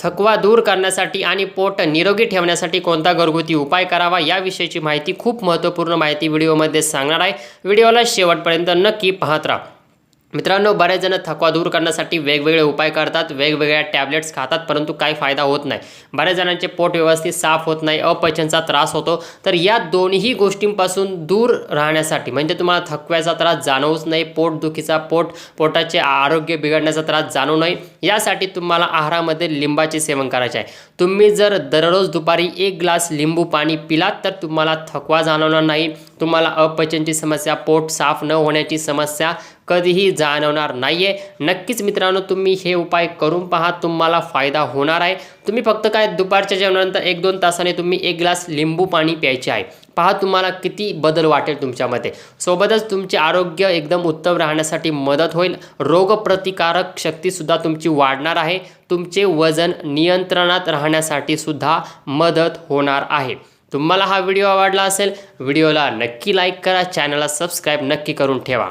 थकवा दूर करण्यासाठी आणि पोट निरोगी ठेवण्यासाठी कोणता घरगुती उपाय करावा याविषयीची माहिती खूप महत्त्वपूर्ण माहिती व्हिडिओमध्ये सांगणार आहे. व्हिडिओला शेवटपर्यंत नक्की पाहत राहा. मित्रांनो बरेच जण थकवा दूर करण्यासाठी वेगवेगळे उपाय करतात वेगवेगळ्या टॅबलेट्स खातात परंतु काही फायदा होत नाही. बऱ्याच जणांचे पोट व्यवस्थित साफ होत नाही अपचनचा त्रास होतो. तर या दोन्ही गोष्टींपासून दूर राहण्यासाठी म्हणजे तुम्हाला थकव्याचा त्रास जाणवूच नाही पोटदुखीचा पोट पोटाचे आरोग्य बिघडण्याचा त्रास जाणवू नये यासाठी तुम्हाला आहारामध्ये लिंबाचे सेवन करायचे आहे. तुम्ही जर दररोज दुपारी एक ग्लास लिंबू पाणी पिलात तर तुम्हाला थकवा जाणवणार नाही. तुम्हाला अपचनची समस्या पोट साफ न होण्याची समस्या कधीही जाणवणार नाही आहे नक्कीच मित्रांनो तुम्ही हे उपाय करून पहा तुम्हाला फायदा होणार आहे. तुम्ही फक्त काय दुपारच्या जेवणानंतर एक दोन तासाने तुम्ही एक ग्लास लिंबू पाणी प्यायचे आहे. पहा तुम्हाला किती बदल वाटेल तुमच्यामध्ये. सोबतच तुमचे आरोग्य एकदम उत्तम राहण्यासाठी मदत होईल. रोगप्रतिकारक शक्तीसुद्धा तुमची वाढणार आहे. तुमचे वजन नियंत्रणात राहण्यासाठी सुद्धा मदत होणार आहे. तुम्हाला हा व्हिडिओ आवडला असेल व्हिडिओला नक्की लाईक करा चॅनलला सबस्क्राईब नक्की करून ठेवा.